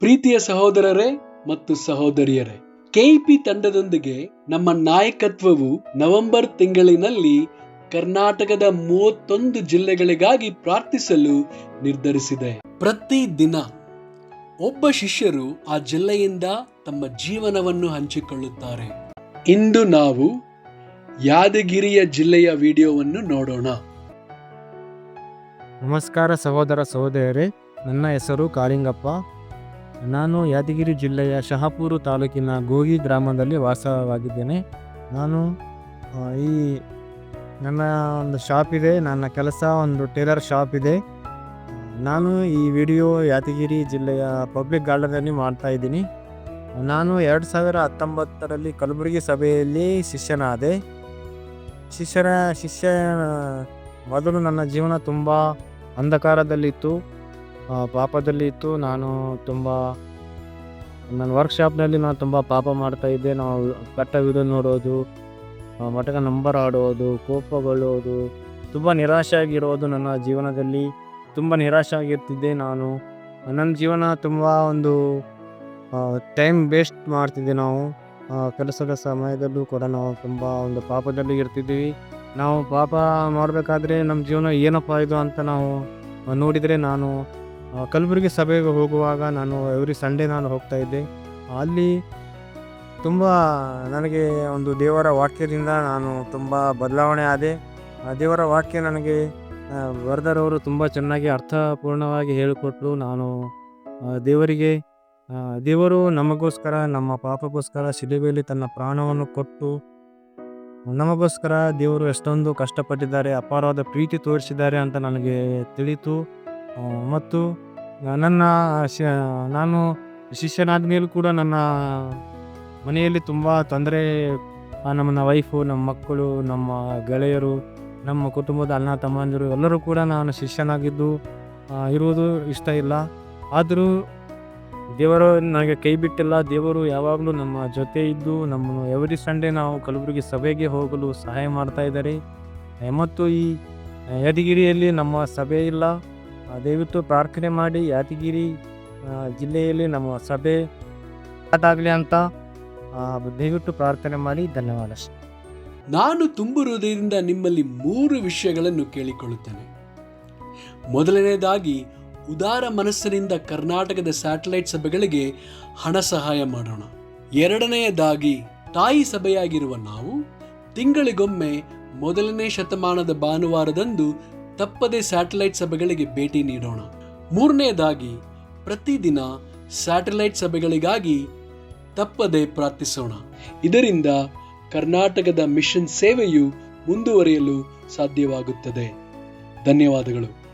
ಪ್ರೀತಿಯ ಸಹೋದರರೇ ಮತ್ತು ಸಹೋದರಿಯರೇ, ಕೆಇಪಿ ತಂಡದೊಂದಿಗೆ ನಮ್ಮ ನಾಯಕತ್ವವು ನವೆಂಬರ್ ತಿಂಗಳಿನಲ್ಲಿ ಕರ್ನಾಟಕದ ಮೂವತ್ತೊಂದು ಜಿಲ್ಲೆಗಳಿಗಾಗಿ ಪ್ರಾರ್ಥಿಸಲು ನಿರ್ಧರಿಸಿದೆ. ಪ್ರತಿ ದಿನ ಒಬ್ಬ ಶಿಷ್ಯರು ಆ ಜಿಲ್ಲೆಯಿಂದ ತಮ್ಮ ಜೀವನವನ್ನು ಹಂಚಿಕೊಳ್ಳುತ್ತಾರೆ. ಇಂದು ನಾವು ಯಾದಗಿರಿಯ ಜಿಲ್ಲೆಯ ವಿಡಿಯೋವನ್ನು ನೋಡೋಣ. ನಮಸ್ಕಾರ ಸಹೋದರ ಸಹೋದರಿಯರೇ, ನನ್ನ ಹೆಸರು ಕಾಳಿಂಗಪ್ಪ. ನಾನು ಯಾದಗಿರಿ ಜಿಲ್ಲೆಯ ಶಹಾಪುರ ತಾಲೂಕಿನ ಗೋಗಿ ಗ್ರಾಮದಲ್ಲಿ ವಾಸವಾಗಿದ್ದೇನೆ. ನಾನು ಈ ನನ್ನ ಒಂದು ಶಾಪ್ ಇದೆ, ನನ್ನ ಕೆಲಸ ಒಂದು ಟೇಲರ್ ಶಾಪ್ ಇದೆ. ನಾನು ಈ ವಿಡಿಯೋ ಯಾದಗಿರಿ ಜಿಲ್ಲೆಯ ಪಬ್ಲಿಕ್ ಗಾರ್ಡನಲ್ಲಿ ಮಾಡ್ತಾ ಇದ್ದೀನಿ. ನಾನು ಎರಡು ಸಾವಿರ ಹತ್ತೊಂಬತ್ತರಲ್ಲಿ ಕಲಬುರಗಿ ಸಭೆಯಲ್ಲಿ ಶಿಷ್ಯನಾದೆ. ಶಿಷ್ಯರ ಶಿಷ್ಯ ಮೊದಲು ನನ್ನ ಜೀವನ ತುಂಬ ಅಂಧಕಾರದಲ್ಲಿತ್ತು. ಆ, ಪಾಪದಲ್ಲಿತ್ತು. ನಾನು ತುಂಬ ನನ್ನ ವರ್ಕ್ಶಾಪ್ನಲ್ಲಿ ನಾನು ತುಂಬ ಪಾಪ ಮಾಡ್ತಾ ಇದ್ದೆ. ನಾವು ಕಟ್ಟ ವಿಡಿಯೋ ನೋಡೋದು ಮಟಕ ನಂಬರ್ ಆಡೋದು ಕೋಪಗೊಳ್ಳೋದು ತುಂಬ ನಿರಾಶೆ ಆಗಿರೋದು ನನ್ನ ಜೀವನದಲ್ಲಿ. ತುಂಬ ನಿರಾಶೆ ಆಗಿರ್ತಿದ್ದೆ ನಾನು ನನ್ನ ಜೀವನ ತುಂಬ ಒಂದು ಟೈಮ್ ವೇಸ್ಟ್ ಮಾಡ್ತಿದ್ದೆ ನಾವು. ಕೆಲಸದ ಸಮಯದಲ್ಲೂ ಕೂಡ ನಾವು ತುಂಬ ಒಂದು ಪಾಪದಲ್ಲಿ ಇರ್ತಿದ್ದೀವಿ. ನಾವು ಪಾಪ ಮಾಡಬೇಕಾದ್ರೆ ನಮ್ಮ ಜೀವನ ಏನಪ್ಪ ಇದು ಅಂತ ನಾವು ನೋಡಿದರೆ ನಾನು ಕಲಬುರಗಿ ಸಭೆಗೆ ಹೋಗುವಾಗ ನಾನು ಎವ್ರಿ ಸಂಡೇ ನಾನು ಹೋಗ್ತಾ ಇದ್ದೆ. ಅಲ್ಲಿ ತುಂಬ ನನಗೆ ಒಂದು ದೇವರ ವಾಕ್ಯದಿಂದ ನಾನು ತುಂಬ ಬದಲಾವಣೆ ಆದೆ. ಆ ದೇವರ ವಾಕ್ಯ ನನಗೆ ವರದರವರು ತುಂಬ ಚೆನ್ನಾಗಿ ಅರ್ಥಪೂರ್ಣವಾಗಿ ಹೇಳಿಕೊಟ್ರು. ನಾನು ದೇವರಿಗೆ ದೇವರು ನಮಗೋಸ್ಕರ, ನಮ್ಮ ಪಾಪಗೋಸ್ಕರ ಶಿಲುಬೆಯಲ್ಲಿ ತನ್ನ ಪ್ರಾಣವನ್ನು ಕೊಟ್ಟು, ನಮಗೋಸ್ಕರ ದೇವರು ಎಷ್ಟೊಂದು ಕಷ್ಟಪಟ್ಟಿದ್ದಾರೆ, ಅಪಾರವಾದ ಪ್ರೀತಿ ತೋರಿಸಿದ್ದಾರೆ ಅಂತ ನನಗೆ ತಿಳಿತು. ಮತ್ತು ನನ್ನ, ಶ, ನಾನು ಶಿಷ್ಯನಾದ ಮೇಲೂ ಕೂಡ ನನ್ನ ಮನೆಯಲ್ಲಿ ತುಂಬ ತೊಂದರೆ ನಮ್ಮ ವೈಫು, ನಮ್ಮ ಮಕ್ಕಳು, ನಮ್ಮ ಗೆಳೆಯರು, ನಮ್ಮ ಕುಟುಂಬದ ಅಣ್ಣ ತಮ್ಮಂದಿರು ಎಲ್ಲರೂ ಕೂಡ ನಾನು ಶಿಷ್ಯನಾಗಿದ್ದು ಇರುವುದು ಇಷ್ಟ ಇಲ್ಲ. ಆದರೂ ದೇವರು ನನಗೆ ಕೈ ಬಿಟ್ಟಿಲ್ಲ. ದೇವರು ಯಾವಾಗಲೂ ನಮ್ಮ ಜೊತೆ ಇದ್ದು ನಮ್ಮ ಎವ್ರಿ ಸಂಡೇ ನಾವು ಕಲಬುರಗಿ ಸಭೆಗೆ ಹೋಗಲು ಸಹಾಯ ಮಾಡ್ತಾ ಇದ್ದಾರೆ. ಮತ್ತು ಈ ಯಾದಗಿರಿಯಲ್ಲಿ ನಮ್ಮ ಸಭೆ ಇಲ್ಲ. ದಯವಿಟ್ಟು ಪ್ರಾರ್ಥನೆ ಮಾಡಿ ಯಾದಗಿರಿ ಜಿಲ್ಲೆಯಲ್ಲಿ ನಮ್ಮ ಸಭೆ ಆಗಲಿ ಅಂತ ದಯವಿಟ್ಟು ಪ್ರಾರ್ಥನೆ ಮಾಡಿ ಧನ್ಯವಾದ ನಾನು ತುಂಬು ಹೃದಯದಿಂದ ನಿಮ್ಮಲ್ಲಿ ಮೂರು ವಿಷಯಗಳನ್ನು ಕೇಳಿಕೊಳ್ಳುತ್ತೇನೆ. ಮೊದಲನೇದಾಗಿ ಉದಾರ ಮನಸ್ಸಿನಿಂದ ಕರ್ನಾಟಕದ ಸ್ಯಾಟಲೈಟ್ ಸಭೆಗಳಿಗೆ ಹಣ ಸಹಾಯ ಮಾಡೋಣ. ಎರಡನೆಯದಾಗಿ, ತಾಯಿ ಸಭೆಯಾಗಿರುವ ನಾವು, ತಿಂಗಳಿಗೊಮ್ಮೆ ಮೊದಲನೇ ಶತಮಾನದ ಭಾನುವಾರದಂದು ತಪ್ಪದೆ ಸ್ಯಾಟಲೈಟ್ ಸಭೆಗಳಿಗೆ ಭೇಟಿ ನೀಡೋಣ. ಮೂರನೆಯದಾಗಿ ಪ್ರತಿದಿನ ಸ್ಯಾಟಲೈಟ್ ಸಭೆಗಳಿಗಾಗಿ ತಪ್ಪದೆ ಪ್ರಾರ್ಥಿಸೋಣ. ಇದರಿಂದ ಕರ್ನಾಟಕದ ಮಿಷನ್ ಸೇವೆಯು ಮುಂದುವರಿಯಲು ಸಾಧ್ಯವಾಗುತ್ತದೆ. ಧನ್ಯವಾದಗಳು.